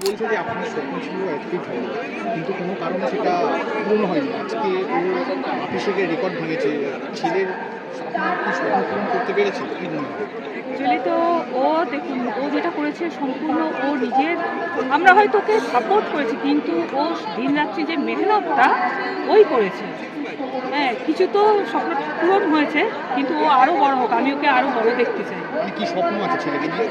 বলছে যে আপনার স্বপ্ন ছিল অ্যাথলিট হওয়া কিন্তু কোনো কারণে সেটা পূরণ হয়নি। আজকে ও অফিসে রেকর্ড ভেঙেছে। ছেলের স্বপ্ন পূরণ করতে পেরেছে? কি মনে হয়? অ্যাকচুয়ালি তো ও দেখুন ও যেটা করেছে সম্পূর্ণ ও নিজের আমরা হয়তো ওকে সাপোর্ট করেছি কিন্তু ও দিনরাত্রি যে মেহনতটা ওই করেছে। হ্যাঁ কিছু তো স্বপ্ন পূরণ হয়েছে কিন্তু ও আরও বড় হোক আমি ওকে আরও বড় দেখতে চাই। মানে কি স্বপ্ন আছে ছেলেকে নিয়ে?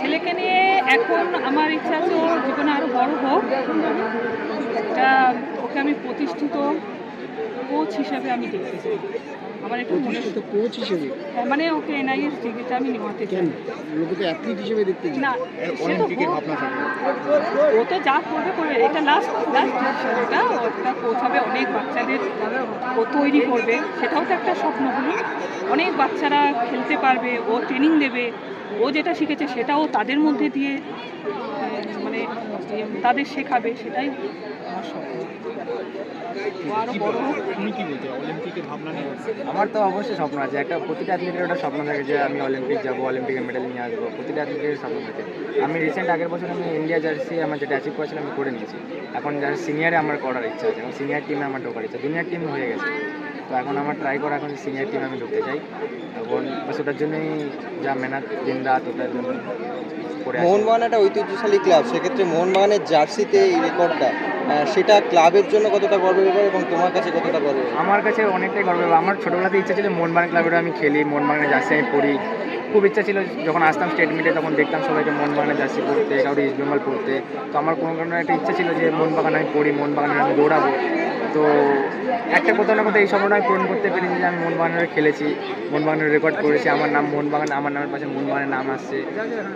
ছেলেকে নিয়ে এখন আমার ইচ্ছা আছে ওর জীবনে আরও বড় হোক। এটা ওকে আমি প্রতিষ্ঠিত কোচ হিসাবে আমি দেখতে চাই। আমার একটু মনে প্রতিষ্ঠিত কোচ হিসেবে? হ্যাঁ, মানে ওকে এনআইএস ডিগ্রিটা আমি নেওয়াতে চাই। লোকে তো অ্যাথলিট হিসেবে দেখতে না ভাবনা থাকে। ও তো যা করবে করবে। এটা লাস্ট লাস্ট ডিসিশনটা ওটা কোচ হবে। অনেক বাচ্চাদের ও তৈরি করবে। সেটাও তো একটা স্বপ্ন। হলো অনেক বাচ্চারা খেলতে পারবে ও ট্রেনিং দেবে। ও যেটা শিখেছে সেটাও তাদের মধ্যে দিয়ে মানে তাদের শেখাবে সেটাই আমার তো অবশ্যই স্বপ্ন আছে। একটা প্রতিটা অ্যাথলিটের ওটা স্বপ্ন থাকে যে আমি অলিম্পিক যাব অলিম্পিকে মেডেল নিয়ে আসব। প্রতিটা অ্যাথলিটের স্বপ্ন থাকে। আমি রিসেন্ট আগের বছর আমি ইন্ডিয়া জার্সি আমার যেটা অ্যাচিভ করেছিলাম আমি করে নিয়েছি। এখন যারা সিনিয়রে আমার করার ইচ্ছা আছে এবং সিনিয়র টিমে আমার ঢোকার ইচ্ছা জুনিয়র টিম হয়ে গেছে। তো এখন আমার ট্রাই করা এখন সিনিয়র টিমে আমি ঢুকতে চাই। এখন বাস ওটার জন্যই যা মেহনত দিন রাত ওটার জন্য মোহনবাগান একটা ঐতিহ্যশালী ক্লাব সেক্ষেত্রে মোহনবাগানের জার্সিতে এই রেকর্ডটা সেটা ক্লাবের জন্য কতটা গর্বের ব্যাপার এবং তোমার কাছে কতটা গর্বের ব্যাপার? আমার কাছে অনেকটাই গর্ব আমার ছোটোবেলাতে ইচ্ছা ছিল মোহনবাগান ক্লাবের আমি খেলি মোহনবাগানের জার্সি আমি পড়ি। খুব ইচ্ছা ছিল যখন আসতাম স্টেট মিটে তখন দেখতাম সবাইকে মোহনবাগানের জার্সি পড়তে কাউকে ইস্ট বেঙ্গল পড়তে। তো আমার কোনো কারণে একটা ইচ্ছা ছিল যে মোহনবাগান আমি পড়ি মোহনবাগানের আমি দৌড়াবো। তো একটা কোথাও না কোথাও এই স্বপ্নটা আমি পূরণ করতে পেরেছি যে আমি মোহনবাগানের খেলেছি মোহনবাগানের রেকর্ড করেছি আমার নাম মোহনবাগান আমার নামের পাশে মোহনবাগানের নাম আসছে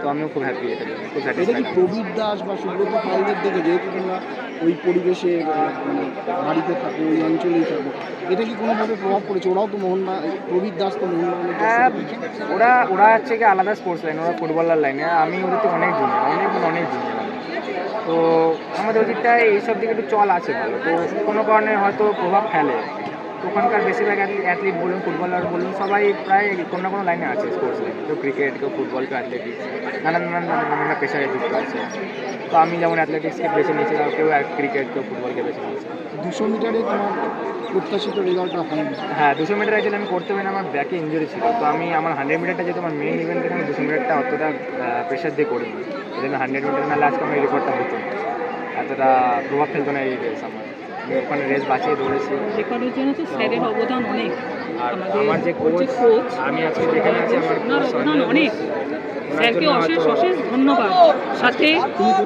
তো আমিও খুব হ্যাপি এটা খুব এটা কি প্রবীর দাস বা সুব্রত পালদের দেখে যেহেতু তোমরা ওই পরিবেশে মানে বাড়িতে থাকো ওই অঞ্চলেই থাকো এটা কি কোনোভাবে প্রভাব পড়েছে? ওরাও তো মোহন প্রবীর দাস তো মোহনবাগানের হ্যাঁ ওরা ওরা হচ্ছে কি আলাদা স্পোর্টস লাইন ওরা ফুটবলার লাইনে আমি ওদের তো অনেক জুনিয়র অনেক মানে অনেক জুনিয়র তো আমাদের ওদিকটায় এইসব দিকে একটু চল আছে ভালো। তো কোনো কারণে হয়তো প্রভাব ফেলে। ওখানকার বেশিরভাগ অ্যাথলিট বলুন ফুটবলার বলুন সবাই প্রায় কোনো না কোনো লাইনে আছে স্পোর্টস লাইনে কেউ ক্রিকেট কেউ ফুটবল কেউ অ্যাথলেটিক্স নানান নানান নানান পেশায় যুক্ত আছে। তো আমি যেমন অ্যাথলেটিক্সকে বেছে নিয়েছি আর কেউ ক্রিকেট কেউ ফুটবলকে বেছে নিয়েছে। দুশো মিটারে তোমার প্রত্যাশিত রেজাল্টটা হয়নি হ্যাঁ দুশো মিটার অ্যাকচুয়ালি আমি করতে পারি না আমার ব্যাকে ইঞ্জুরি ছিল। তো আমি আমার হান্ড্রেড মিটারটা যেহেতু আমার মেন ইভেন্ট থেকে আমি দুশো মিটারটা অতটা প্রেশার দিয়ে করিনি। এই জন্য হান্ড্রেড মিটার নাহলে আজকে আমার রেকর্ডটা হতো না। এতটা প্রভাব ফেলতো না এই রেস আমার। আমি ওখানে রেস বাঁচিয়ে দৌড়েছি। রেকর্ডের জন্য তো স্যারের অবদান অনেক। আর আমার যে কোচ আমি আজকে যেখানে আছি আমার অবদান অনেক। স্যারকে অশেষ অশেষ ধন্যবাদ। সাথে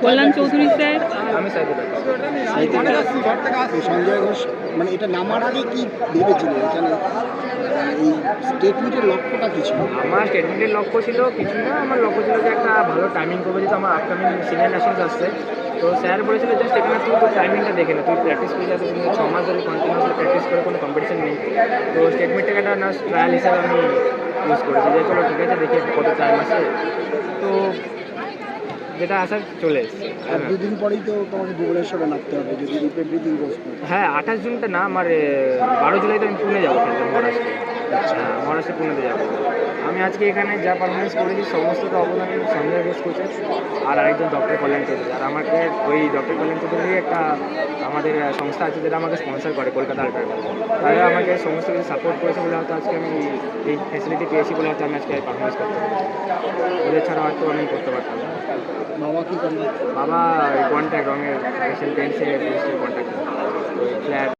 কল্যাণ চৌধুরী স্যার আমি তো সঞ্জয় ঘোষ মানে এটা নামার আগে কি ভেবেছিল এখানে এই লক্ষ্যটা কি ছিল? আমার স্টেটমেন্টের লক্ষ্য ছিল কিছু না আমার লক্ষ্য ছিল যে একটা ভালো টাইমিং করব যেহেতু আমার আপকামিং সিনিয়র ন্যাশনালস আসছে। তো স্যার বলেছিল জাস্ট এখানে তুই তোর টাইমিংটা দেখে না। তুই প্র্যাকটিস করে যাচ্ছিস কিন্তু ছ মাস ধরে কন্টিনিউসলি প্র্যাকটিস করে কোনো কম্পিটিশন নেই। তো স্টেটমেন্টটাকে একটা না ট্রায়াল হিসাবে আমি ইউজ করেছি। যে চলো ঠিক আছে দেখি কত টাইম আছে তো যেটা আসার চলে এসছে। আর দুদিন পরেই তো তোমাকে ভুবনেশ্বরে নামতে হবে যদি হ্যাঁ আঠাশ জুনটা না আমার বারো জুলাইতে আমি পুনে যাব মহারাষ্ট্রে। হ্যাঁ মহারাষ্ট্রে পুনেতে যাব। আমি আজকে এখানে যা পারফরমেন্স করেছি সমস্তটা অবদান সঞ্জয় ঘোষ কোচের আর আরেকজন ডক্টর কল্যাণ চৌধুরী। আর আমাকে ওই ডক্টর কল্যাণ চৌধুরী একটা আমাদের সংস্থা আছে যেটা আমাকে স্পন্সর করে কলকাতা আলট্রা তারা আমাকে সমস্ত কিছু সাপোর্ট করেছে বলে হয়তো আজকে আমি এই ফেসিলিটি পেয়েছি বলে হয়তো আমি আজকে পারফরমেন্স করতে পারি ওদের ছাড়া হয়তো আমি করতে পারতাম না। বাবা কি বাবা কন্ট্যাক্ট রঙের এশিয়ান পেন্টসের কন্ট্যাক্ট ফ্ল্যাট